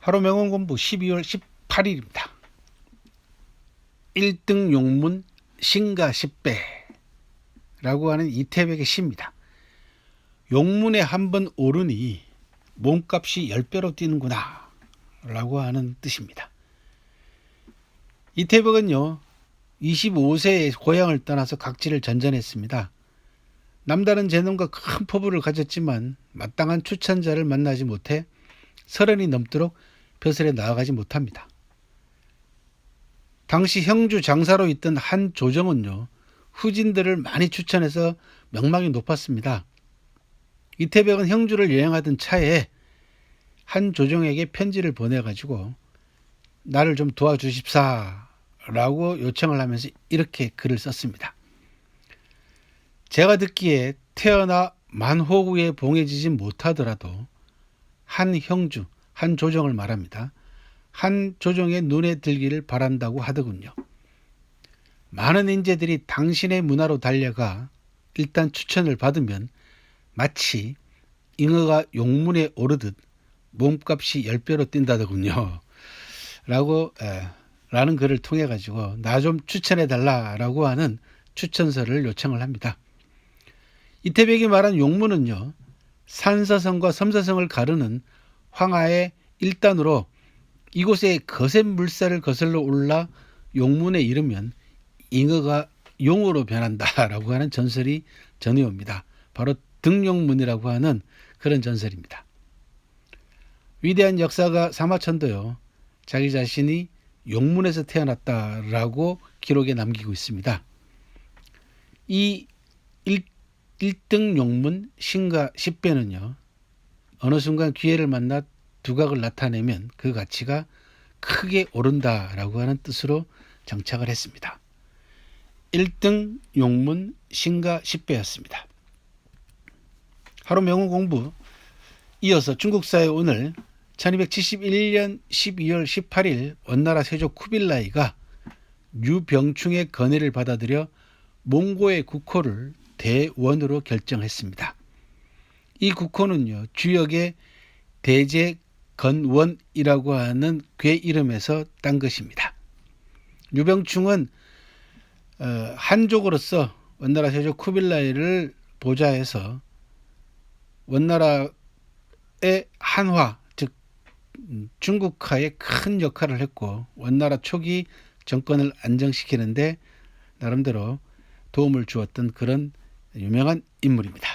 하루 명언 공부 12월 18일입니다. 1등 용문 신가 10배 라고 하는 이태백의 시입니다. 용문에 한 번 오르니 몸값이 10배로 뛰는구나 라고 하는 뜻입니다. 이태백은요 25세에 고향을 떠나서 각지를 전전했습니다. 남다른 재능과 큰 포부를 가졌지만 마땅한 추천자를 만나지 못해 서른이 넘도록 벼슬에 나아가지 못합니다. 당시 형주 장사로 있던 한 조정은요 후진들을 많이 추천해서 명망이 높았습니다. 이태백은 형주를 여행하던 차에 한 조정에게 편지를 보내가지고 나를 좀 도와주십사 라고 요청을 하면서 이렇게 글을 썼습니다. 제가 듣기에 태어나 만호구에 봉해지지 못하더라도 한 형주, 한 조정을 말합니다. 한 조정의 눈에 들기를 바란다고 하더군요. 많은 인재들이 당신의 문화로 달려가 일단 추천을 받으면 마치 잉어가 용문에 오르듯 몸값이 10배로 뛴다더군요. 라고 에, 라는 글을 통해 가지고 나 좀 추천해 달라라고 하는 추천서를 요청을 합니다. 이태백이 말한 용문은요. 산서성과 섬서성을 가르는 황하의 일단으로 이곳에 거센 물살을 거슬러 올라 용문에 이르면 잉어가 용으로 변한다라고 하는 전설이 전해옵니다. 바로 등용문이라고 하는 그런 전설입니다. 위대한 역사가 사마천도요. 자기 자신이 용문에서 태어났다라고 기록에 남기고 있습니다. 이 1, 1등 용문 신가 10배는요. 어느 순간 기회를 만나 두각을 나타내면 그 가치가 크게 오른다라고 하는 뜻으로 정착을 했습니다. 1등 용문 신가 10배였습니다. 하루 명언 공부 이어서 중국사의 오늘 1271년 12월 18일 원나라 세조 쿠빌라이가 유병충의 건의를 받아들여 몽고의 국호를 대원으로 결정했습니다. 이 국호는요 주역의 대제건원이라고 하는 괴 이름에서 딴 것입니다. 유병충은 어, 한족으로서 원나라 세조 쿠빌라이를 보좌해서 원나라의 한화 즉 음, 중국화에 큰 역할을 했고 원나라 초기 정권을 안정시키는데 나름대로 도움을 주었던 그런 유명한 인물입니다.